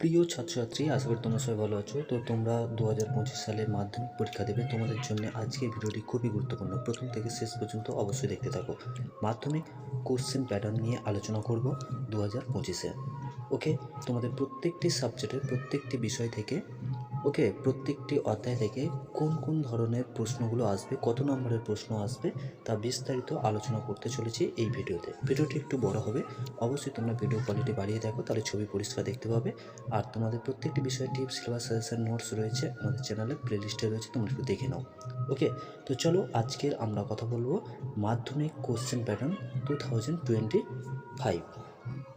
প্রিয় ছাত্রছাত্রী, আশা করি তোমরা সবাই ভালো আছো। তো তোমরা দু হাজার পঁচিশ সালে মাধ্যমিক পরীক্ষা দেবে। তোমাদের জন্য আজকের ভিডিওটি খুবই গুরুত্বপূর্ণ। প্রথম থেকে শেষ পর্যন্ত অবশ্যই দেখতে থাকো। মাধ্যমিক কোশ্চেন প্যাটার্ন নিয়ে আলোচনা করব দু হাজার পঁচিশে। ওকে তোমাদের প্রত্যেকটি সাবজেক্টের প্রত্যেকটি বিষয় থেকে ওকে, প্রত্যেকটি অধ্যায় থেকে কোন কোন ধরনের প্রশ্নগুলো আসবে, কত নম্বরের প্রশ্ন আসবে তা বিস্তারিত আলোচনা করতে চলেছি এই ভিডিওতে। ভিডিওটি একটু বড় হবে, অবশ্যই তোমরা ভিডিও কোয়ালিটি বাড়িয়ে দেখো, তাহলে ছবি পরিষ্কার দেখতে পাবে। আর তোমাদের প্রত্যেকটি বিষয়ে টিপস সিলেবাস সাজেশন নোটস রয়েছে আমাদের চ্যানেলে প্লেলিস্টে রয়েছে, তোমরা একটু দেখে নাও। ওকে, তো চলো আজকের আমরা কথা বলব Madhyamik question pattern two thousand twenty five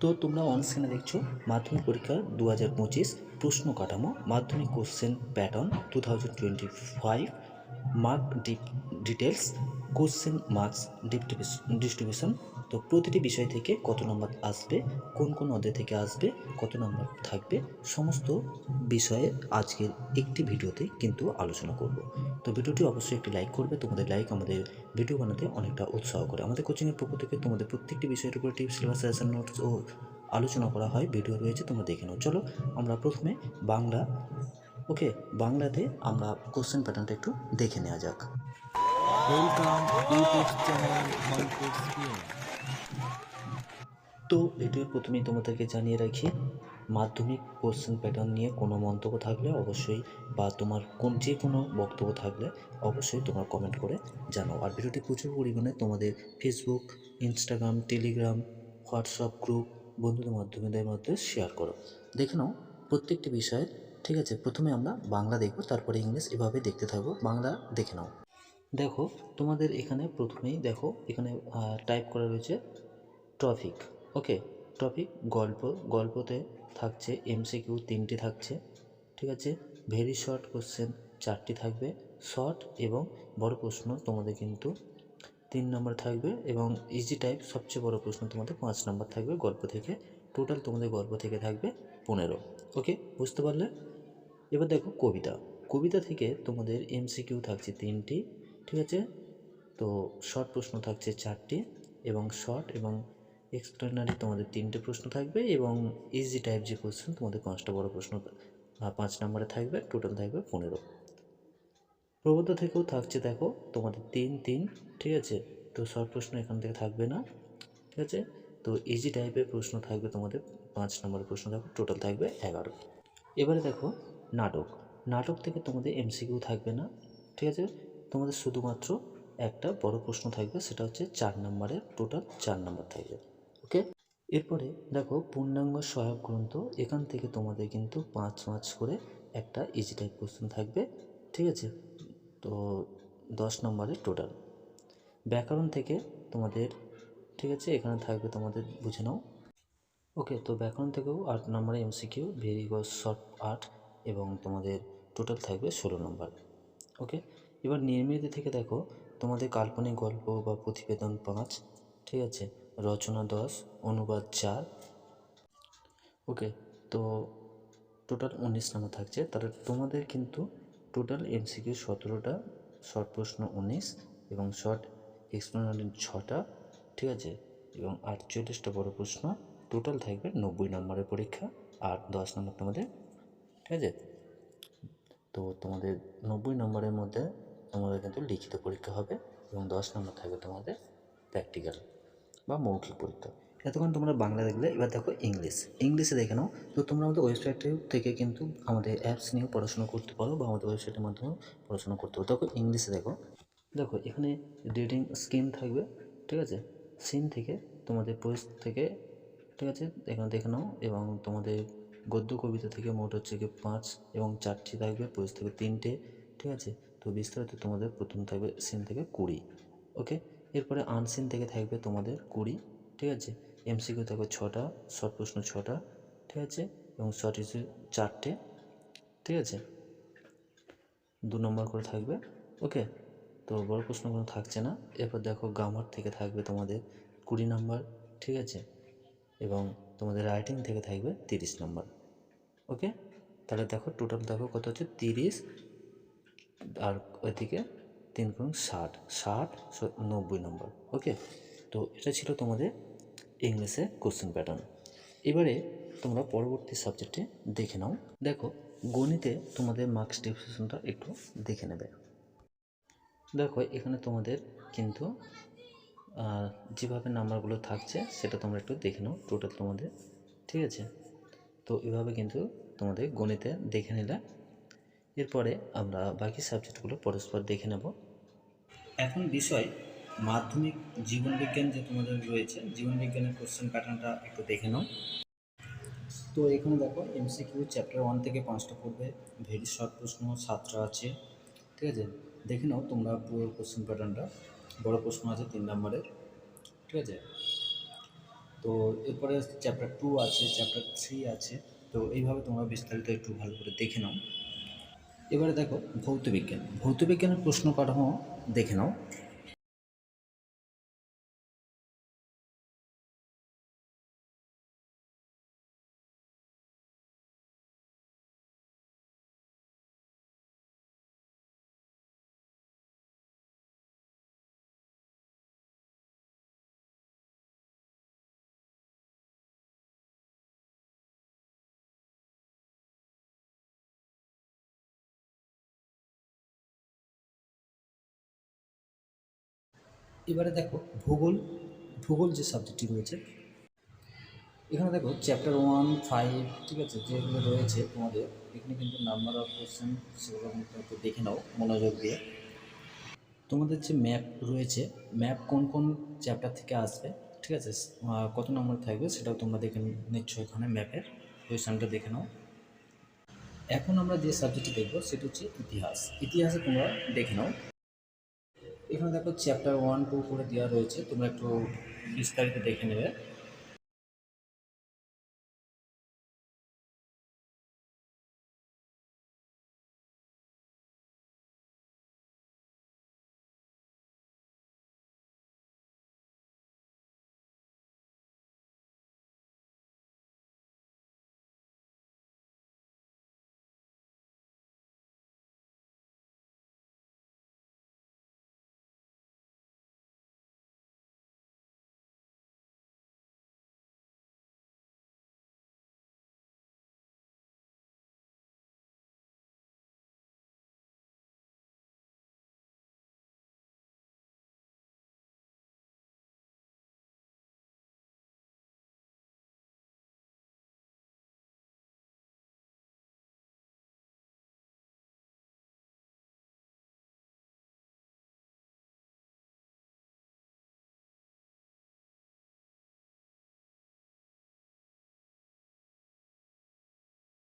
তো তোমরা অনস্ক্রিনে দেখছ মাধ্যমিক পরীক্ষা দু হাজার পঁচিশ প্রশ্ন কাঠামো, Madhyamik question pattern two thousand twenty five mark details question marks distribution তো প্রতিটি বিষয় থেকে কত নম্বর আসবে, কোন কোন অধ্যায় থেকে আসবে, কত নম্বর থাকবে, সমস্ত বিষয়ে আজকের একটি ভিডিওতে কিন্তু আলোচনা করব। তো ভিডিওটি অবশ্যই একটি লাইক করবে, তোমাদের লাইক আমাদের ভিডিও বানাতে অনেকটা উৎসাহ করে। আমাদের কোচিংয়ের পক্ষ থেকে তোমাদের প্রত্যেকটি বিষয়ের উপর টিপস সিলেবাস নোটস ও আলোচনা করা হয়। ভিডিও রয়েছে, তোমরা দেখে নাও। চলো আমরা প্রথমে বাংলা ওকে বাংলাতে আমরা কোশ্চেন প্যাটার্নটা একটু দেখে নেওয়া যাক। ওয়েলকাম ইউটিউব চ্যানেল তো এটির প্রথমেই তোমাদেরকে জানিয়ে রাখি, মাধ্যমিক কোশ্চেন প্যাটার্ন নিয়ে কোনো মন্তব্য থাকলে অবশ্যই বা তোমার কোন যে কোনো বক্তব্য থাকলে অবশ্যই তোমরা কমেন্ট করে জানাও। আর ভিডিওটি প্রচুর পরিমাণে তোমাদের Facebook Instagram Telegram WhatsApp group বন্ধুদের মাধ্যমেদের মধ্যে শেয়ার করো। দেখে নাও প্রত্যেকটি বিষয়ে, ঠিক আছে? প্রথমে আমরা বাংলা দেখব, তারপরে ইংলিশ এভাবে দেখতে থাকব। বাংলা দেখে নাও। দেখো, তোমাদের এখানে প্রথমেই দেখো, এখানে টাইপ করা রয়েছে টপিক ওকে টপিক গল্প, গল্পতে থাকছে এমসিকিউ তিনটি থাকছে, ঠিক আছে? ভেরি শর্ট কোশ্চেন চারটি থাকবে। শর্ট এবং বড় প্রশ্ন তোমাদের কিন্তু তিন নম্বর থাকবে এবং ইজি টাইপ সবচেয়ে বড় প্রশ্ন তোমাদের পাঁচ নম্বর থাকবে গল্প থেকে। টোটাল তোমাদের গল্প থেকে থাকবে পনেরো। ওকে বুঝতে পারলে? এবার দেখো কবিতা। কবিতা থেকে তোমাদের এমসিকিউ থাকছে তিনটি, ঠিক আছে? তো শর্ট প্রশ্ন থাকছে চারটি এবং শর্ট এবং এক্সপ্লেনারি তোমাদের তিনটে প্রশ্ন থাকবে এবং ইজি টাইপ যে কোশ্চেন তোমাদের পাঁচটা বড় প্রশ্ন পাঁচ নম্বরে থাকবে টোটাল থাকবে পনেরো। প্রবন্ধ থেকেও থাকছে দেখো, তোমাদের তিন তিন, ঠিক আছে? তো শর্ট প্রশ্ন এখান থেকে থাকবে না, ঠিক আছে? তো ইজি টাইপের প্রশ্ন থাকবে তোমাদের পাঁচ নম্বরের প্রশ্ন থাকবে টোটাল থাকবে এগারো। এবারে দেখো, নাটক। নাটক থেকে তোমাদের এমসিকিউ থাকবে না, ঠিক আছে? তোমাদের শুধুমাত্র একটা বড় প্রশ্ন থাকবে, সেটা হচ্ছে চার নম্বরের টোটাল চার নম্বর থাকবে। ওকে? এরপরে দেখো পূর্ণাঙ্গ সহায়ক গ্রন্থ, এখান থেকে তোমাদের কিন্তু পাঁচ পাঁচ করে একটা ইজি টাইপ কোশ্চেন থাকবে, ঠিক আছে? তো দশ নম্বরের টোটাল ব্যাকরণ থেকে তোমাদের, ঠিক আছে? এখানে থাকবে তোমাদের বুঝে নাও। ওকে, তো ব্যাকরণ থেকেও আট নম্বরে এমসিকিউ ভেরি গজ শর্ট আট এবং তোমাদের টোটাল থাকবে ষোলো নম্বর। ওকে? এবার নির্মিত থেকে দেখো, তোমাদের কাল্পনিক গল্প বা প্রতিবেদন পাঁচ, ঠিক আছে? রচনা দশ, অনুবাদ চার। ওকে, তো টোটাল উনিশ নম্বর থাকছে। তাহলে তোমাদের কিন্তু টোটাল এমসিকিউ সতেরোটা, শর্ট প্রশ্ন উনিশ এবং শর্ট এক্সপ্লেনারি ছটা, ঠিক আছে? এবং আটচল্লিশটা বড় প্রশ্ন, টোটাল থাকবে নব্বই নম্বরের পরীক্ষা আর দশ নম্বর তোমাদের, ঠিক আছে? তো তোমাদের নব্বই নম্বরের মধ্যে তোমাদের কিন্তু লিখিত পরীক্ষা হবে এবং দশ নম্বর থাকবে তোমাদের প্র্যাকটিক্যাল বা মৌখিক পরীক্ষা। এতক্ষণ তোমরা বাংলা দেখলে, এবার দেখো ইংলিশ। ইংলিশে দেখে নাও। তো তোমরা আমাদের ওয়েবসাইট থেকে কিন্তু আমাদের অ্যাপস নিয়েও পড়াশোনা করতে পারো বা আমাদের ওয়েবসাইটের মাধ্যমেও পড়াশোনা করতে পারো। দেখো ইংলিশে দেখো। দেখো, এখানে রিডিং স্কিম থাকবে, ঠিক আছে? সিন থেকে তোমাদের পোস্ট থেকে, ঠিক আছে? এখানে দেখে নাও এবং তোমাদের গদ্য কবিতা থেকে মোট হচ্ছে কি পাঁচ এবং চারটি থাকবে পোস্ট থেকে তিনটে, ঠিক আছে? তো বিস্তারিত তোমাদের প্রথম থাকবে সিন থেকে কুড়ি ওকে এরপরে আনসিন থেকে থাকবে তোমাদের কুড়ি, ঠিক আছে? এমসিকিউ থাকবে ছটা শর্ট প্রশ্ন ছটা, ঠিক আছে? এবং শর্ট ইস্যু চারটে, ঠিক আছে? দু নম্বর করে থাকবে ওকে তো বড় প্রশ্ন কোনো থাকছে না। এরপর দেখো গ্রামার থেকে থাকবে তোমাদের কুড়ি নম্বর ঠিক আছে? এবং তোমাদের রাইটিং থেকে থাকবে তিরিশ নম্বর ওকে তাহলে দেখো টোটাল দেখো কত হচ্ছে? তিরিশ, আর ওইদিকে তিন গুণ ষাট। ষাট নব্বই নম্বর, ওকে? তো এটা ছিল তোমাদের ইংলিশে কোশ্চেন প্যাটার্ন এবারে তোমরা পরবর্তী সাবজেক্টে দেখে নাও। দেখো, গণিতে তোমাদের মার্কস ডিস্ট্রিবিউশনটা একটু দেখে নেবে। দেখো, এখানে তোমাদের কিন্তু যেভাবে নাম্বারগুলো থাকছে, সেটা তোমরা একটু দেখে নাও টোটাল তোমাদের, ঠিক আছে? তো এভাবে কিন্তু তোমাদের গণিতে দেখে নিলে এরপরে আমরা বাকি সাবজেক্টগুলো পরস্পর দেখে নেব। এখন বিষয় মাধ্যমিক জীবনবিজ্ঞান যে তোমাদের রয়েছে, জীবনবিজ্ঞানের কোশ্চেন প্যাটার্নটা একটু দেখে নাও। তো এখানে দেখো এমসিকিউ চ্যাপ্টার ওয়ান থেকে পাঁচটা পড়বে। ভেরি শর্ট প্রশ্ন, সাতটা আছে। ঠিক আছে? দেখে নাও তোমরা পুরো কোশ্চেন প্যাটার্নটা বড় প্রশ্ন আছে তিন নম্বরের ঠিক আছে? তো এরপরে চ্যাপ্টার টু আছে চ্যাপ্টার থ্রি আছে। তো এইভাবে তোমরা বিস্তারিত একটু ভালো করে দেখে নাও। এবারে দেখো ভৌতবিজ্ঞান ভৌতবিজ্ঞানের প্রশ্ন কাঠামো দেখে নাও। এবারে দেখো ভূগোল ভূগোল যে সাবজেক্টটি রয়েছে, এখানে দেখো চ্যাপ্টার ওয়ান ফাইভ ঠিক আছে, যেগুলো রয়েছে তোমাদের, এখানে কিন্তু নাম্বার অফ কোশ্চেন সেগুলো কিন্তু দেখে নাও মনোযোগ দিয়ে। তোমাদের যে ম্যাপ রয়েছে ম্যাপ কোন কোন চ্যাপ্টার থেকে আসবে, ঠিক আছে কত নম্বর থাকবে সেটাও তোমরা দেখে নিচ্ছ এখানে ম্যাপের কোয়েশনটা দেখে নাও। এখন আমরা যে সাবজেক্টটি দেখব, সেটা হচ্ছে ইতিহাস। ইতিহাসে তোমরা দেখে নাও। এখানে দেখো চ্যাপ্টার ওয়ান টু করে দেওয়া রয়েছে তোমরা একটু বিস্তারিত দেখে নেবে।